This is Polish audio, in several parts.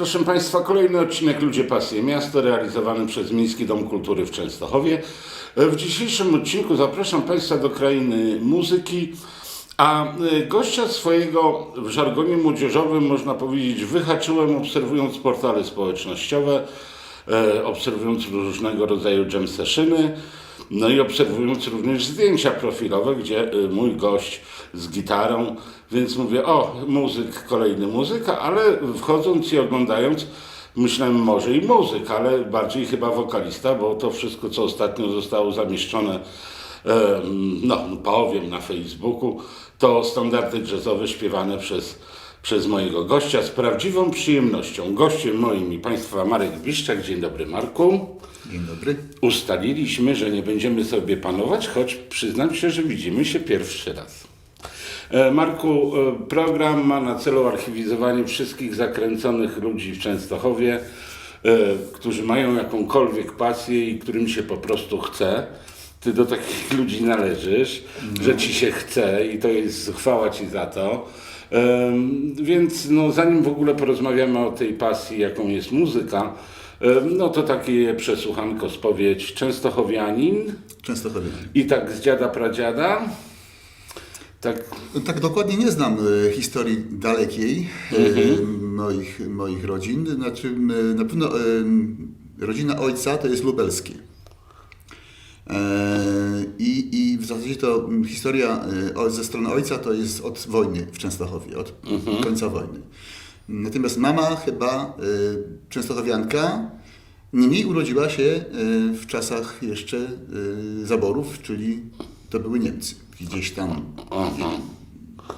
Proszę Państwa, kolejny odcinek Ludzie Pasje Miasto, realizowany przez Miejski Dom Kultury w Częstochowie. W dzisiejszym odcinku zapraszam Państwa do krainy muzyki, a y, gościa swojego w żargonie młodzieżowym, można powiedzieć, wyhaczyłem obserwując portale społecznościowe, e, obserwując różnego rodzaju jam sessiony, no i obserwując również zdjęcia profilowe, gdzie mój gość z gitarą, więc mówię, o, muzyk, kolejny muzyk, ale wchodząc i oglądając, myślałem może i muzyk, ale bardziej chyba wokalista, bo to wszystko, co ostatnio zostało zamieszczone, e, no, powiem na Facebooku, to standardy jazzowe śpiewane przez, przez mojego gościa z prawdziwą przyjemnością. Gościem moim i Państwa Marek Biszczak. Dzień dobry Marku. Dzień dobry. Ustaliliśmy, że nie będziemy sobie panować, choć przyznam się, że widzimy się pierwszy raz. E, Marku, e, program ma na celu archiwizowanie wszystkich zakręconych ludzi w Częstochowie, e, którzy mają jakąkolwiek pasję i którym się po prostu chce. Ty do takich ludzi należysz, że ci się chce i to jest chwała ci za to. Więc no, zanim w ogóle porozmawiamy o tej pasji, jaką jest muzyka, no to takie przesłuchanko, spowiedź Częstochowianin Częstochowie. i tak z dziada pradziada. Tak, Tak dokładnie nie znam e, historii dalekiej e, moich, moich rodzin. Znaczy, na pewno e, rodzina ojca to jest lubelskie. I, I w zasadzie to historia ze strony ojca to jest od wojny w Częstochowie, od końca wojny. Natomiast mama chyba częstochowianka, niemniej urodziła się w czasach jeszcze zaborów, czyli to były Niemcy. Gdzieś tam,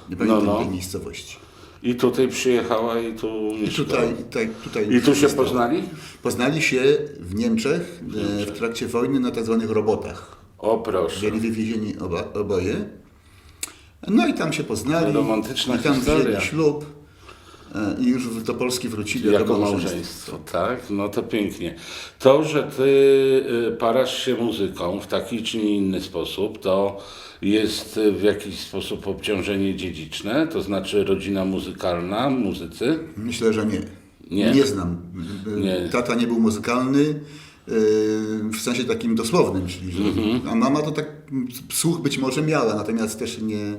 nie pamiętam no. tej miejscowości. I tutaj przyjechała i tu I tutaj, tutaj, tutaj I tu się poznali? Poznali się w Niemczech e, w trakcie wojny na tak zwanych robotach. O proszę. Byli wywiezieni oba, oboje. No i tam się poznali. Romantyczna I tam historia. wzięli ślub. E, I już do Polski wrócili Jako małżeństwo, tak? No to pięknie. To, że ty y, parasz się muzyką w taki czy inny sposób, to jest y, w jakiś sposób obciążenie dziedziczne, to znaczy rodzina muzykalna, muzycy. Myślę, że nie. Nie. znam. E, Nie. Tata nie był muzykalny w sensie takim dosłownym, czyli że, Mhm. a mama to tak słuch być może miała, natomiast też nie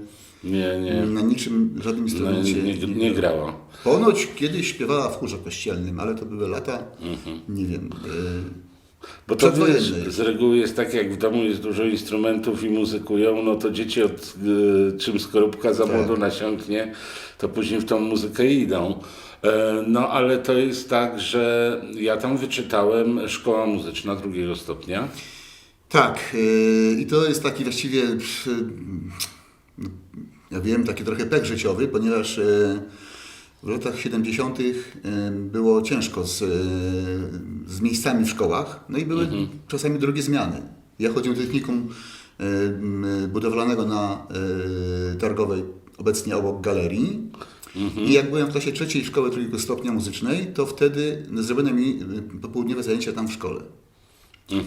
Nie, nie, na niczym, żadnym no, instrumencie nie, nie grała. Ponoć kiedyś śpiewała w chórze kościelnym, ale to były lata, Mhm. nie wiem. e, Bo to wiesz, z reguły jest tak, jak w domu jest dużo instrumentów i muzykują, no to dzieci od y, czym skorupka za Tak. młodu nasiąknie, to później w tą muzykę idą. E, no ale to jest tak, że ja tam wyczytałem szkoła muzyczna drugiego stopnia. Tak, i to jest taki właściwie, e, ja wiem, taki trochę pek życiowy, ponieważ e, w latach 70. e, było ciężko z, e, z miejscami w szkołach, no i były czasami drogie zmiany. Ja chodziłem do technikum budowlanego na Targowej, obecnie obok galerii. I jak byłem w klasie trzeciej szkoły drugiego stopnia muzycznej, to wtedy zrobiono mi popołudniowe zajęcia tam w szkole.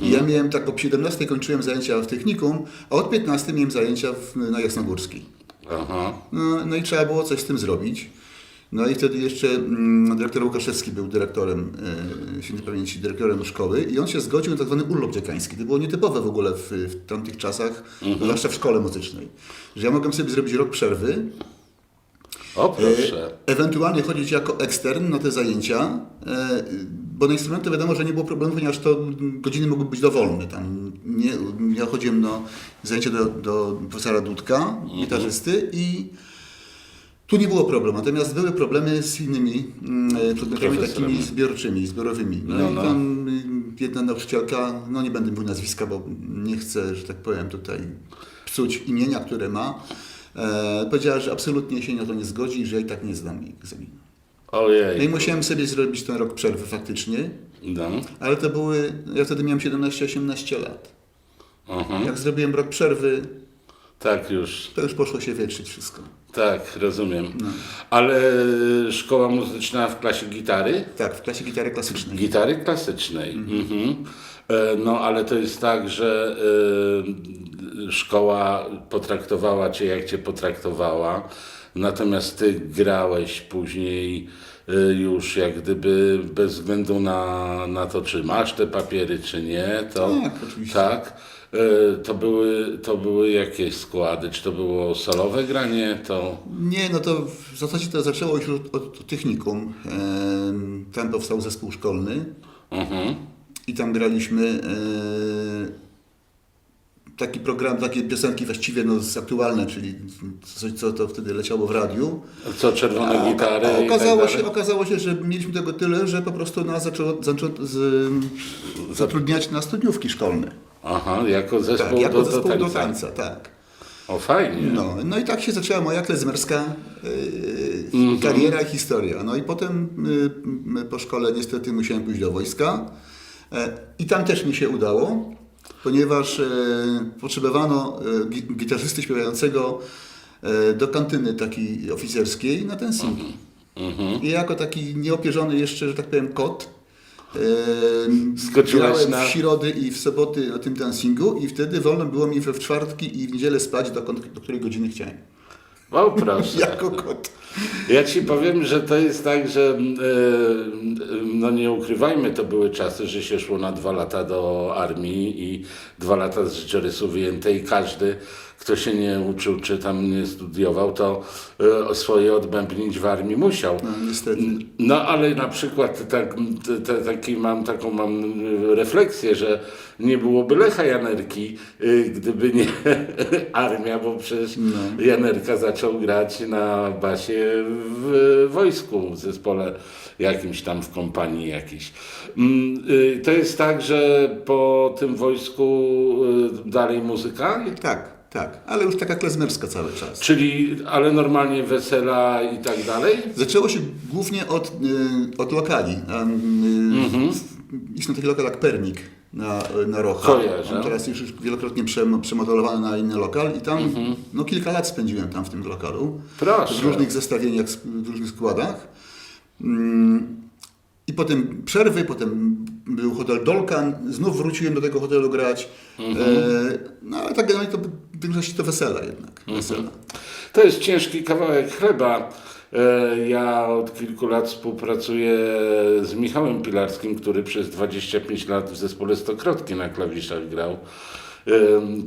I ja miałem tak, o 17 kończyłem zajęcia w technikum, a od 15 miałem zajęcia w, na Jasnogórskiej. Aha. No, no i trzeba było coś z tym zrobić. No i wtedy jeszcze mm, dyrektor Łukaszewski był dyrektorem, e, świętej pamięci, dyrektorem szkoły i on się zgodził na tak zwany urlop dziekański. To było nietypowe w ogóle w, w tamtych czasach, zwłaszcza w szkole muzycznej. Że ja mogłem sobie zrobić rok przerwy, O proszę. E, Ewentualnie chodzić jako ekstern na te zajęcia, e, bo na instrumenty wiadomo, że nie było problemu, ponieważ to godziny mogły być dowolne. Tam nie, ja chodziłem na zajęcia do, do profesora Dudka, gitarzysty i tu nie było problemu. Natomiast były problemy z innymi mm, przedmiotami takimi zbiorczymi, zbiorowymi. No, No, i no. tam y, jedna nauczycielka, no nie będę mówił nazwiska, bo nie chcę, że tak powiem, tutaj psuć imienia, które ma, e, powiedziała, że absolutnie się na to nie zgodzi i że i tak nie zdam egzaminu. No i Ojej. musiałem sobie zrobić ten rok przerwy faktycznie, No. ale to były, ja wtedy miałem 17-18 lat. Aha. Jak zrobiłem rok przerwy, Tak już, to już poszło się wietrzyć wszystko. tak, rozumiem. Ale szkoła muzyczna w klasie gitary? Tak, w klasie gitary klasycznej. Gitary klasycznej. Mhm. E, No ale to jest tak, że e, szkoła potraktowała cię jak cię potraktowała, natomiast ty grałeś później e, już jak gdyby bez względu na, na to, czy masz te papiery, czy nie, to Tak, oczywiście. tak. E, To były, to były jakieś składy? Czy to było solowe granie? To... Nie, no to w zasadzie to zaczęło już od, od technikum. Tam powstał zespół szkolny Mhm. i tam graliśmy taki program, takie piosenki właściwie no, aktualne, czyli coś, co to wtedy leciało w radiu. Co, czerwone gitary? A tak okazało, dalej? się, okazało się, że mieliśmy tego tyle, że po prostu nas zaczęło, zaczęło z, zatrudniać na studniówki szkolne. Aha, jako zespół, Tak, jako do, zespół do do tańca. tańca, tak. O, fajnie. No, no i tak się zaczęła moja klezmerska yy, Mhm. kariera i historia. No i potem yy, po szkole niestety musiałem pójść do wojska e, i tam też mi się udało, ponieważ e, potrzebowano e, gi- gitarzysty śpiewającego e, do kantyny takiej oficerskiej na ten sing. Mhm. I jako taki nieopierzony jeszcze, że tak powiem, kot Skoczyłeś grałem na- w środy i w soboty na tym dancingu i wtedy wolno było mi we w czwartki i w niedzielę spać, dokąd, do której godziny chciałem. O, proszę. Jako kot. Ja ci powiem, że to jest tak, że e, no nie ukrywajmy, to były czasy, że się szło na dwa lata do armii i dwa lata z życiorysu wyjęte i każdy, kto się nie uczył czy tam nie studiował, to e, swoje odbębnić w armii musiał. No, niestety. No ale na przykład tak, te, te, taki mam, taką mam y, refleksję, że nie byłoby Lecha Janerki, y, gdyby nie armia, bo przecież Janerka zaczął grać na basie w wojsku, w zespole jakimś tam, w kompanii jakiejś. Mm, y, To jest tak, że po tym wojsku y, dalej muzyka? Tak, tak, ale już taka klezmerska cały czas. Czyli, ale normalnie wesela i tak dalej? Zaczęło się głównie od, y, od lokali. Um, y, Mhm. Istnieje taki lokal jak Permik na, na Rocha. Kojarzę. On teraz już, już wielokrotnie przem- przemodelowany na inny lokal i tam Mhm. no, kilka lat spędziłem tam w tym lokalu. Proszę. W różnych zestawieniach, w różnych składach. Mm, I potem przerwy, potem był hotel Dolkan, znów wróciłem do tego hotelu grać. Mhm. E, no ale tak generalnie to w większości to wesela jednak. Mhm. Wesela. To jest ciężki kawałek chleba. E, Ja od kilku lat współpracuję z Michałem Pilarskim, który przez 25 lat w zespole Stokrotki na klawiszach grał.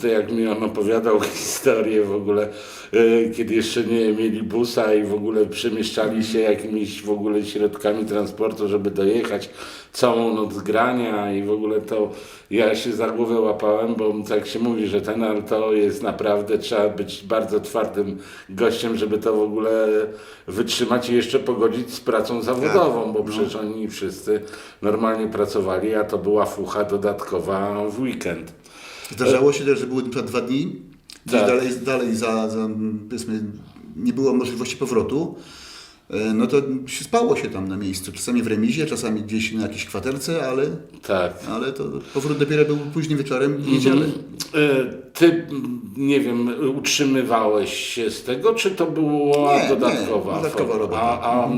To jak mi on opowiadał historię w ogóle, e, kiedy jeszcze nie mieli busa i w ogóle przemieszczali się jakimiś w ogóle środkami transportu, żeby dojechać całą noc grania i w ogóle to ja się za głowę łapałem, bo tak się mówi, że ten alto jest naprawdę, trzeba być bardzo twardym gościem, żeby to w ogóle wytrzymać i jeszcze pogodzić z pracą zawodową, bo przecież oni wszyscy normalnie pracowali, a to była fucha dodatkowa w weekend. Zdarzało się też, że były na przykład dwa dni, Tak. dalej, dalej za, za, powiedzmy, nie było możliwości powrotu, no to się spało się tam na miejscu. Czasami w remizie, czasami gdzieś na jakiejś kwaterce, ale, Tak. ale to powrót dopiero był późnym wieczorem w niedzielę. E, Ty, nie wiem, utrzymywałeś się z tego, czy to była Nie, nie, dodatkowa? dodatkowa forma? robota. A, a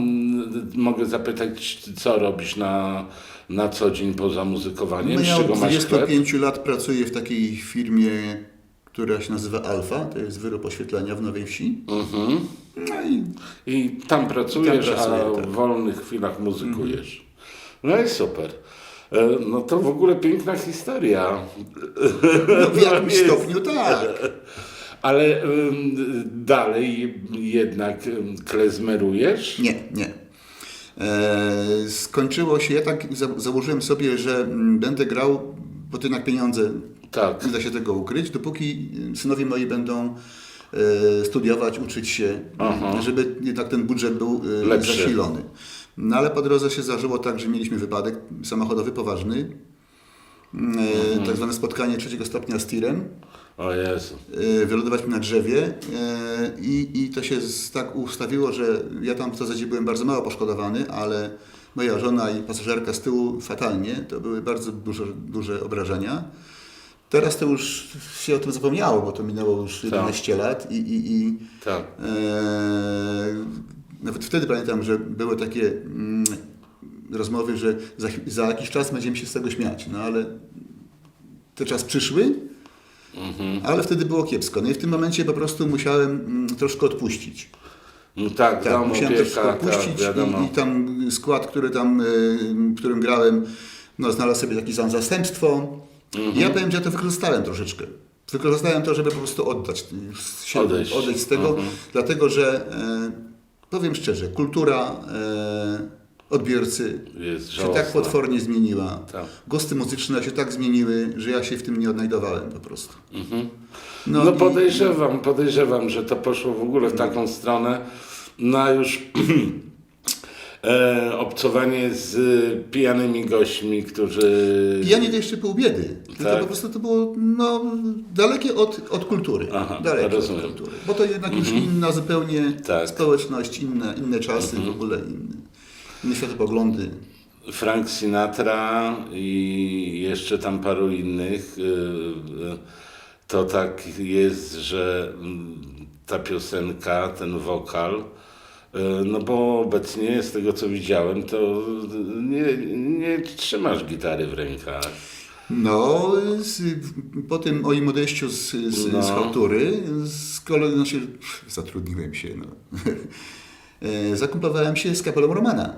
mogę zapytać, co robisz na, na co dzień poza muzykowaniem? No ja od masz chleb? 25 lat pracuję w takiej firmie, która się nazywa Alfa, to jest wyrób oświetlenia w Nowej Wsi. Mhm. No i I tam pracujesz, Tam pracuję, a tak. w wolnych chwilach muzykujesz. No i super. E, No to w ogóle piękna historia. no, w jakimś stopniu tak. Ale dalej jednak klezmerujesz? Nie, nie. E, skończyło się, ja tak za, założyłem sobie, że mm, będę grał, bo to jednak pieniądze, Tak. nie da się tego ukryć, dopóki synowie moi będą e, studiować, uczyć się, Aha. żeby jednak ten budżet był e, Lepszy. zasilony. No ale po drodze się zdarzyło tak, że mieliśmy wypadek samochodowy poważny, e, tak zwane spotkanie trzeciego stopnia z tirem. O Jezu. wylądować mi na drzewie i, i to się tak ustawiło, że ja tam w zasadzie byłem bardzo mało poszkodowany, ale moja żona i pasażerka z tyłu fatalnie, to były bardzo duże, duże obrażenia. Teraz to już się o tym zapomniało, bo to minęło już 11 lat i, i, i Tak. e, nawet wtedy pamiętam, że były takie mm, rozmowy, że za, za jakiś czas będziemy się z tego śmiać. No ale te czas przyszły, ale wtedy było kiepsko. No i w tym momencie po prostu musiałem mm, troszkę odpuścić. No tak, Tak, musiałem troszkę opieka, tak, odpuścić wiadomo. i, i tam skład, który tam, y, którym grałem, no, znalazł sobie tam zastępstwo. Mhm. I ja powiem, że ja to wykorzystałem troszeczkę. Wykorzystałem to, żeby po prostu oddać się, Odejść. odejść z tego, Mhm. dlatego że e, powiem szczerze, kultura e, odbiorcy Jest się tak potwornie zmieniła. Tak. Gusty muzyczne się tak zmieniły, że ja się w tym nie odnajdowałem po prostu. No, i- podejrzewam, podejrzewam, że to poszło w ogóle w taką stronę na już e, obcowanie z pijanymi gośćmi, którzy... Pijanie to jeszcze pół biedy. Tylko Tak. po prostu to było no, dalekie od, od kultury. Aha, dalekie rozumiem. Mhm. od kultury. Bo to jednak już inna zupełnie Tak. społeczność, inne, inne czasy w ogóle, inne, inne światopoglądy. Frank Sinatra i jeszcze tam paru innych, y, y, to tak jest, że mm, ta piosenka, ten wokal, y, no bo obecnie z tego co widziałem, to nie, nie trzymasz gitary w rękach. No, z, po tym moim odejściu z, z, No. z kultury, z kolei znaczy, zatrudniłem się, no. E, Zakumplowałem się z kapelą Romana.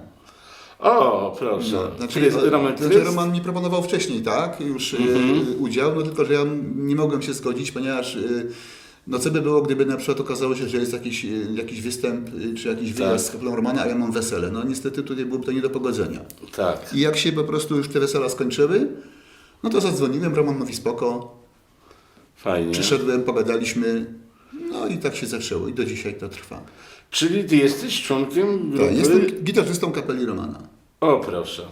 O, proszę. No, znaczy, Chryst, no, Roman znaczy? Roman mi proponował wcześniej, tak, już e, Mhm. udział, no tylko, że ja nie mogłem się zgodzić, ponieważ e, no co by było, gdyby na przykład okazało się, że jest jakiś, jakiś występ czy jakiś wyjazd z kapelą Romana, a ja mam wesele. No niestety tutaj byłoby to nie do pogodzenia. Tak. I jak się po prostu już te wesela skończyły, no to zadzwoniłem, Roman mówi spoko, Fajnie. przyszedłem, pogadaliśmy, no i tak się zaczęło i do dzisiaj to trwa. Czyli ty jesteś członkiem grupy? Tak, jestem gitarzystą kapeli Romana. O, proszę.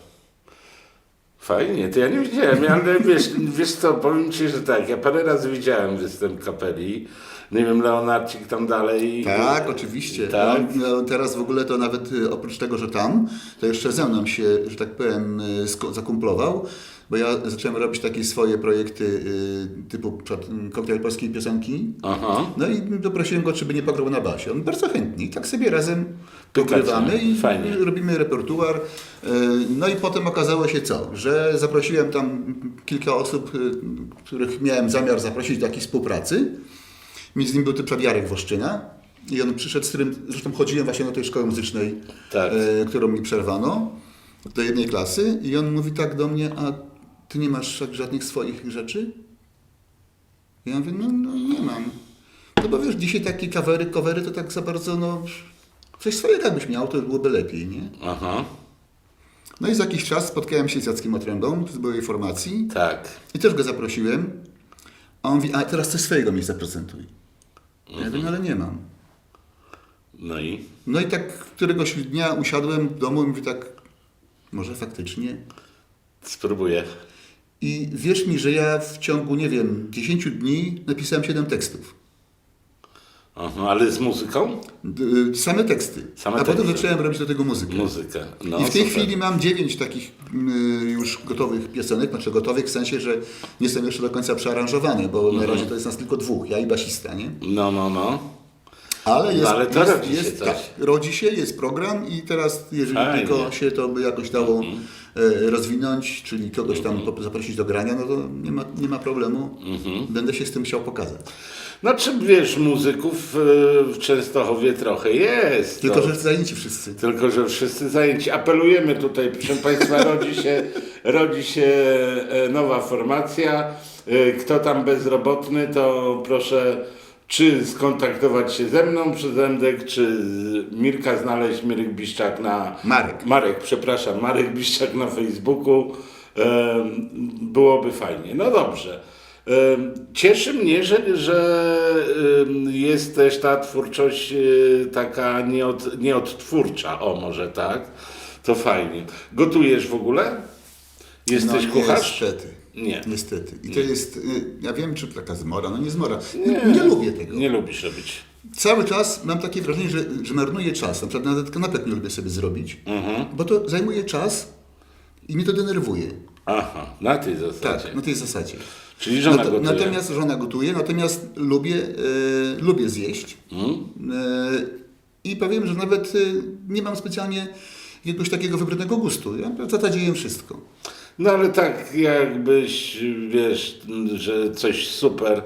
Fajnie, to ja nie widziałem, ale wiesz, wiesz co, powiem Ci, że tak, ja parę razy widziałem występ kapeli, nie wiem, Leonardcik tam dalej. Tak, oczywiście. Tak. No, no, teraz w ogóle to nawet y, oprócz tego, że tam, to jeszcze ze mną się, że tak powiem, y, zakumplował, bo ja zacząłem robić takie swoje projekty y, typu y, koktajl polskiej piosenki. Aha, No i doprosiłem go, czy by nie pograł na basie. On bardzo chętnie. I tak sobie razem pogrywamy i Fajnie. robimy repertuar. Y, No i potem okazało się co? Że zaprosiłem tam kilka osób, y, których miałem zamiar zaprosić do jakiejś współpracy. Między nimi był typ Jarek Woszczyna. I on przyszedł, z którym zresztą chodziłem właśnie do tej szkoły muzycznej, Tak. e, którą mi przerwano, do jednej klasy. I on mówi tak do mnie, a ty nie masz żadnych swoich rzeczy? Ja mówię, no, no nie mam. No bo wiesz, dzisiaj takie kawery, covery to tak za bardzo, no coś swojego jakbyś miał, to byłoby lepiej, nie? aha, No i za jakiś czas spotkałem się z Jackiem Otrębą z byłej formacji tak. i też go zaprosiłem. A on mówi, a teraz coś swojego mi zaprezentuj. Ja mówię, no ale nie mam. No i? No i tak któregoś dnia usiadłem w domu i mówię tak, może faktycznie. Spróbuję. I wierz mi, że ja w ciągu, nie wiem, 10 dni napisałem 7 tekstów. Aha, ale z muzyką? D- y, Same teksty. Same A potem teksty. zacząłem robić do tego muzykę. Muzykę. No, I w tej super. chwili mam 9 takich y, już gotowych piosenek, znaczy gotowych w sensie, że nie są jeszcze do końca przearanżowane, bo Mhm. na razie to jest nas tylko dwóch, ja i basista, nie? No, no, no. Ale jest, ale to jest, rodzi się jest coś. tak, rodzi się, jest program i teraz, jeżeli Fajnie. Mhm. tylko się to by jakoś dało e, rozwinąć, czyli kogoś tam po- zaprosić do grania, no to nie ma, nie ma problemu. Mhm. Będę się z tym chciał pokazać. Znaczy, wiesz, muzyków y, w Częstochowie trochę jest. Tylko, to- że zajęci wszyscy. Tylko, że wszyscy zajęci. Apelujemy tutaj, proszę Państwa, rodzi się, rodzi się e, nowa formacja. E, Kto tam bezrobotny, to proszę czy skontaktować się ze mną przez Endek, czy Mirka znaleźć, Mirek Biszczak na... Marek. Marek, przepraszam, Marek Biszczak na Facebooku. Byłoby fajnie. No dobrze. Cieszy mnie, że, że jest też ta twórczość e, taka nieod, nieodtwórcza, o może tak. To fajnie. Gotujesz w ogóle? Jesteś no, kucharz? Niestety. Nie. Niestety. I to jest, y, ja wiem, czy taka zmora, no nie zmora. Nie, nie lubię tego. Nie lubisz robić. Cały czas mam takie wrażenie, że, że marnuję czas. Na przykład nawet kanapek nie lubię sobie zrobić, Mhm. bo to zajmuje czas i mnie to denerwuje. Aha, na tej Tak, zasadzie. na tej zasadzie. Czyli żona Nat- gotuje. Natomiast żona gotuje, natomiast lubię, e, lubię zjeść. Hmm? E, I powiem, że nawet e, nie mam specjalnie jakiegoś takiego wybrudnego gustu. Ja w zasadzie jem wszystko. No ale tak jakbyś, wiesz, że coś super,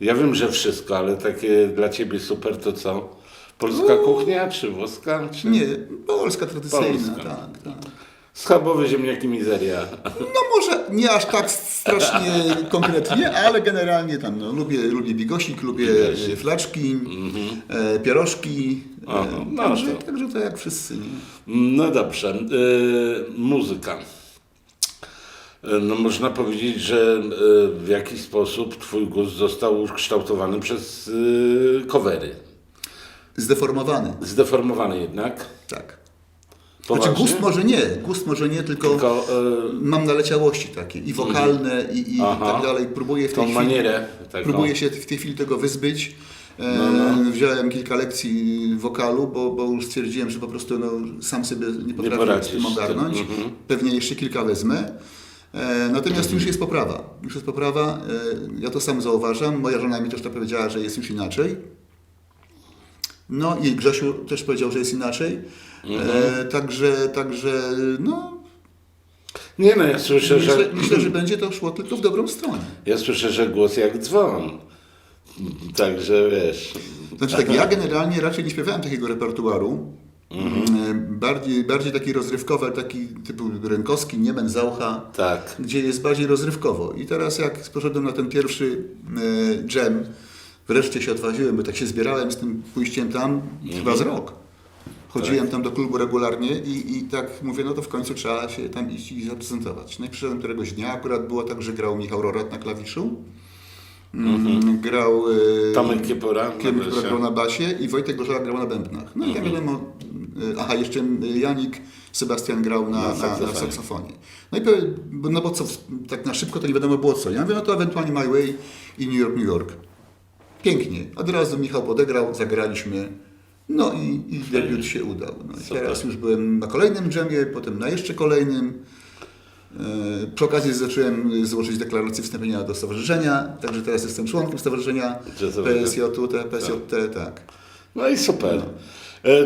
ja wiem, że wszystko, ale takie dla ciebie super to co? Polska kuchnia, czy włoska? Czy... Nie, polska tradycyjna, Polska. tak, tak. Schabowe ziemniaki mizeria. No może nie aż tak strasznie konkretnie, ale generalnie tam no, lubię, lubię bigosik, lubię Bigosik. e, flaczki, e, pierożki. E, Aha, no także, to- także to jak wszyscy. Nie? No dobrze, y, muzyka. Y, No można powiedzieć, że y, w jakiś sposób twój gust został ukształtowany przez y, covery. Zdeformowany, Zdeformowany jednak. tak. Poważnie? Znaczy gust może nie, gust może nie, tylko, Tylko y, mam naleciałości takie i wokalne i, i Aha. tak dalej. Próbuję w tej tą chwili, manierę próbuję się w tej chwili tego wyzbyć. E, No, Wziąłem kilka lekcji wokalu, bo, bo już stwierdziłem, że po prostu no, sam sobie nie potrafię poradzisz z tym z tym, ogarnąć. mhm. Pewnie jeszcze kilka wezmę. E, Natomiast już jest poprawa. Już jest poprawa. E, Ja to sam zauważam. Moja żona mi też to powiedziała, że jest już inaczej. No i Grzesiu też powiedział, że jest inaczej. Mhm. E, także, także no, Nie no, ja słyszę, myślę, że, myślę, że będzie to szło tylko w dobrą stronę. ja słyszę, że głos jak dzwon. Także wiesz. Znaczy tak, ja generalnie raczej nie śpiewałem takiego repertuaru. E, Bardziej, bardziej taki rozrywkowy, taki typu Rękowski, Niemen, Zaucha, Tak. gdzie jest bardziej rozrywkowo. I teraz jak poszedłem na ten pierwszy e, jam, wreszcie się odważyłem, bo tak się zbierałem z tym pójściem tam chyba z rok. Chodziłem tam do klubu regularnie i, i tak mówię, no to w końcu trzeba się tam iść i zaprezentować. No i przyszedłem któregoś dnia, akurat było tak, że grał Michał Rorat na klawiszu, mm, grał e, Tomek basie. grał na basie i Wojtek Gorzoła grał na bębnach. No i Mhm. ja wiadomo, y, aha, jeszcze y, Janik Sebastian grał na, Na na, na, saksofonie. saksofonie. No i no bo co, tak na szybko to nie wiadomo było co. Ja mówię, no to ewentualnie My Way i New York, New York. Pięknie. Od razu Michał podegrał, zagraliśmy. No i, i debiut się udał. No i teraz już byłem na kolejnym dżemie, potem na jeszcze kolejnym. E, Przy okazji zacząłem złożyć deklarację wstąpienia do stowarzyszenia, także teraz jestem członkiem stowarzyszenia Jazzowego. PSJT, PSJT, tak. No i super. E,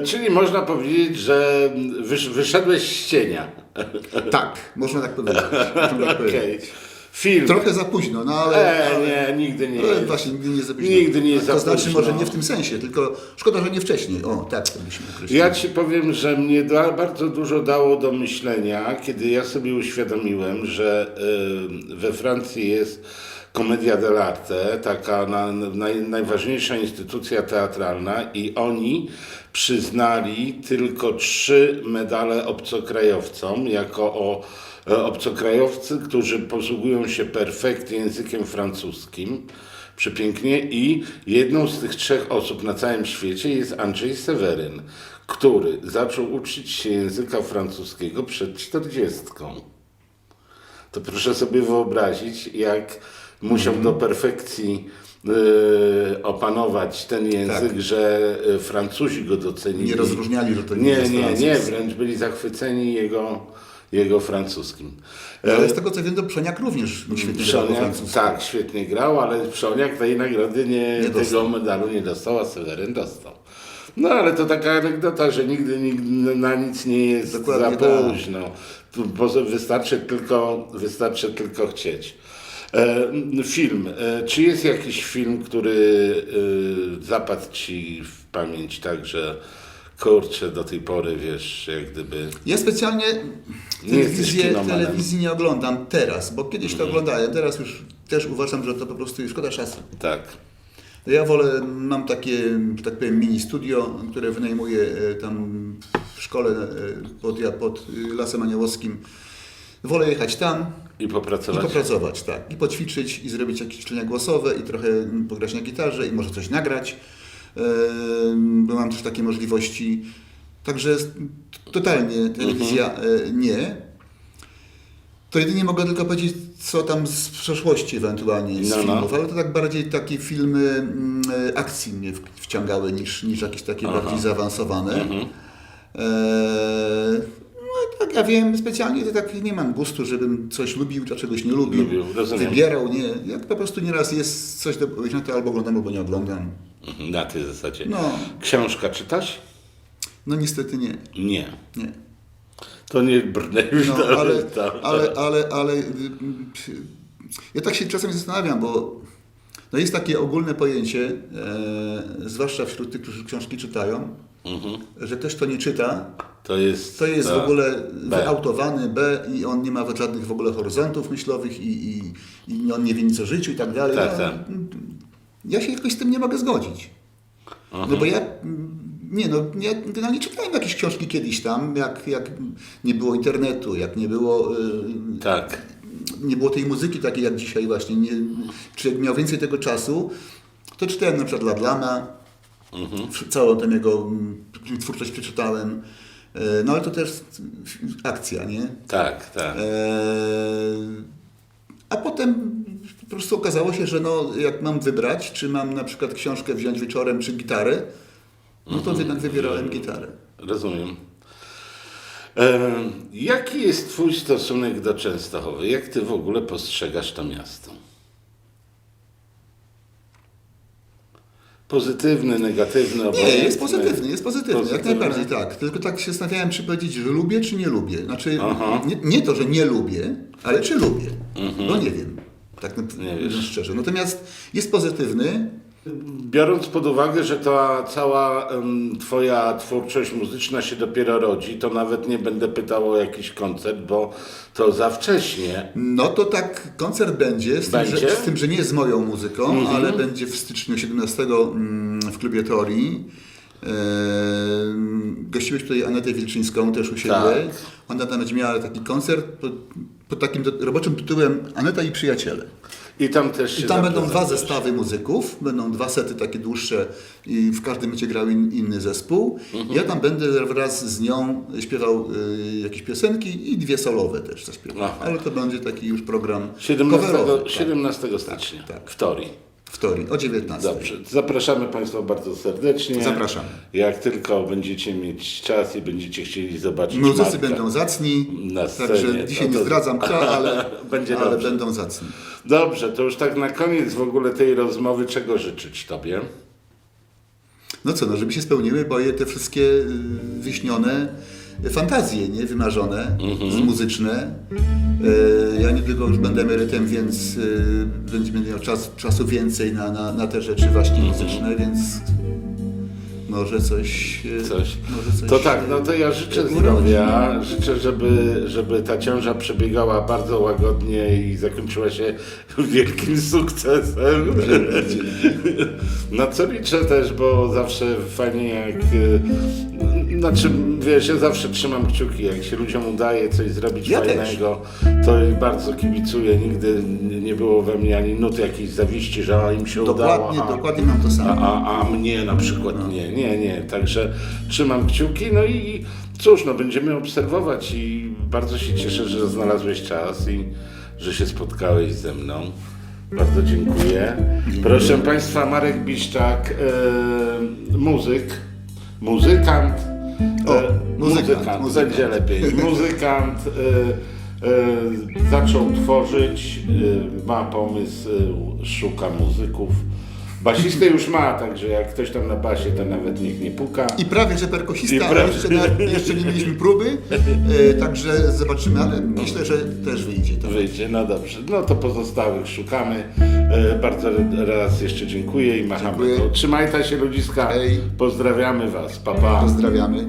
Czyli można powiedzieć, że wysz, wyszedłeś z cienia. Tak, można tak powiedzieć. Można tak powiedzieć. Film. Trochę za późno, no ale... E, ale nie, nigdy nie ale jest. właśnie, nigdy nie za późno. Nigdy nie jest To za znaczy późno. może nie w tym sensie, tylko szkoda, że nie wcześniej. O, tak to byśmy określili. Ja ci powiem, że mnie da, bardzo dużo dało do myślenia, kiedy ja sobie uświadomiłem, że y, we Francji jest Commedia dell'arte, taka na, naj, najważniejsza instytucja teatralna i oni przyznali tylko trzy medale obcokrajowcom jako o e, obcokrajowcy, którzy posługują się perfekcie językiem francuskim. Przepięknie. I jedną z tych trzech osób na całym świecie jest Andrzej Seweryn, który zaczął uczyć się języka francuskiego przed czterdziestką. To proszę sobie wyobrazić, jak musiał Mhm. do perfekcji y, opanować ten język, Tak. że y, Francuzi go docenili. Nie rozróżniali, że to nie Nie, jest nie, Francuz. nie, wręcz byli zachwyceni jego, jego francuskim. No, Ale z tego co wiem, to Przoniak również świetnie grał Przoniak, francusku. tak, świetnie grał, ale Przoniak tej nagrody nie, Nie tego medalu nie dostał, a Seweryn dostał. No ale to taka anegdota, że nigdy, nigdy na nic nie jest Dokładnie za tak. późno. Tu poza- Wystarczy tylko, wystarczy tylko chcieć. E, film. E, czy jest jakiś film, który e, zapadł Ci w pamięć tak, że kurczę, do tej pory wiesz, jak gdyby... Ja specjalnie telewizję, telewizji nie oglądam teraz, bo kiedyś to oglądałem, teraz już też uważam, że to po prostu szkoda czasu. Tak. Ja wolę, mam takie, że tak powiem, mini studio, które wynajmuję tam w szkole pod, pod e, Lasem Aniołowskim. Wolę jechać tam I i popracować. popracować, tak. I poćwiczyć, i zrobić jakieś ćwiczenia głosowe, i trochę pograć na gitarze, i może coś nagrać. Bo mam też takie możliwości. Także totalnie telewizja e, nie. To jedynie mogę tylko powiedzieć, co tam z przeszłości ewentualnie z No, no. filmów, ale to tak bardziej takie filmy mm, akcji mnie wciągały niż, niż jakieś takie Aha. bardziej zaawansowane. Mhm. E, Tak, ja wiem, specjalnie to tak nie mam gustu, żebym coś lubił, a czegoś nie lubił. Lubił. Wybierał, nie. Jak po prostu nieraz jest coś do powiedzenia, to albo oglądam, albo nie oglądam. Mhm, Na tej zasadzie. No. Książka czytasz? No niestety nie. Nie. Nie. To nie brnę już No, ale, tak. ale, ale, ale y, y, ja tak się czasami zastanawiam, bo no jest takie ogólne pojęcie, e, zwłaszcza wśród tych, którzy książki czytają, że ktoś, kto nie czyta, To jest, to jest w ogóle B. wyautowany B i on nie ma żadnych w ogóle horyzontów myślowych i, i, i on nie wie nic o życiu i tak dalej. Tak, tak. ja się jakoś z tym nie mogę zgodzić. No bo ja, nie no, ja generalnie czytałem jakieś książki kiedyś tam, jak, jak nie było internetu, jak nie było, y, Tak. nie było tej muzyki takiej jak dzisiaj właśnie, nie, czy jak miał więcej tego czasu, to czytałem na przykład w- całą tę jego mm, twórczość przeczytałem, no ale to też akcja, nie? Tak, tak. Eee, A potem po prostu okazało się, że no, jak mam wybrać, czy mam na przykład książkę wziąć wieczorem, czy gitarę, no to jednak wybierałem gitarę. Rozumiem. E, jaki jest Twój stosunek do Częstochowy? Jak Ty w ogóle postrzegasz to miasto? Pozytywny, negatywny, Nie, obojętny? jest pozytywny, jest pozytywny, Pozytywny? jak najbardziej tak. Tylko tak się zastanawiałem, czy powiedzieć, że lubię, czy nie lubię. Znaczy, nie, nie to, że nie lubię, ale czy lubię. No nie wiem, tak Mhm. Nie szczerze. Natomiast jest pozytywny, Biorąc pod uwagę, że ta cała em, Twoja twórczość muzyczna się dopiero rodzi, to nawet nie będę pytał o jakiś koncert, bo to za wcześnie. No to tak, koncert będzie, z, Będzie? Tym, że, z tym, że nie z moją muzyką, ale będzie w styczniu 17 mm, w klubie Tori. Eee, Gościłeś tutaj Anetę Wilczyńską też u siebie. Tak. Ona tam będzie miała taki koncert pod, pod takim roboczym tytułem Aneta i przyjaciele. I tam też I tam będą dwa zestawy muzyków, będą dwa sety takie dłuższe i w każdym będzie grał in, inny zespół. Ja tam będę wraz z nią śpiewał y, jakieś piosenki i dwie solowe też zaśpiewam. Ale to będzie taki już program 17, coverowy, tak, 17 stycznia tak. w Torii. W o 19. Dobrze, zapraszamy Państwa bardzo serdecznie. Zapraszamy. Jak tylko będziecie mieć czas i będziecie chcieli zobaczyć Muzycy będą zacni, na scenie, także dzisiaj no nie to- zdradzam kto, ale, Będzie ale dobrze. będą zacni. Dobrze, to już tak na koniec w ogóle tej rozmowy, czego życzyć Tobie? No co, no żeby się spełniły, bo je te wszystkie y, wyśnione fantazje, nie, wymarzone, z muzyczne. Y, Ja niedługo już będę emerytem, więc y, będziemy miał czas, czasu więcej na, na, na te rzeczy właśnie muzyczne, więc może coś... y, Coś. Może coś To tak, no to ja życzę zdrowia, życzę, żeby, żeby ta ciąża przebiegała bardzo łagodnie i zakończyła się wielkim sukcesem. Na co liczę też, bo zawsze fajnie jak... Znaczy, wiesz, ja zawsze trzymam kciuki, jak się ludziom udaje coś zrobić Ja też. fajnego, to bardzo kibicuję. Nigdy nie było we mnie ani nuty jakiejś zawiści, że im się udało. Dokładnie, a- dokładnie mam to samo. a, a mnie na przykład nie, nie, nie. Także trzymam kciuki. No i cóż, no będziemy obserwować i bardzo się cieszę, że znalazłeś czas i że się spotkałeś ze mną. Bardzo dziękuję. Proszę Państwa, Marek Biszczak, e, muzyk, muzykant. O, e, muzykant, muzykant. będzie lepiej. Muzykant. E, e, zaczął tworzyć, ma pomysł, szuka muzyków. Basistę już ma, także jak ktoś tam na basie, to nawet niech nie puka. I prawie, że perkusista, ale prawie. jeszcze, na, jeszcze nie mieliśmy próby, e, także zobaczymy, ale myślę, że też wyjdzie to. Wyjdzie, no dobrze. No to pozostałych szukamy. E, bardzo raz jeszcze dziękuję i machamy. Dziękuję. Trzymajcie się ludziska. Hej. Pozdrawiamy Was. Pa, pa. Pozdrawiamy.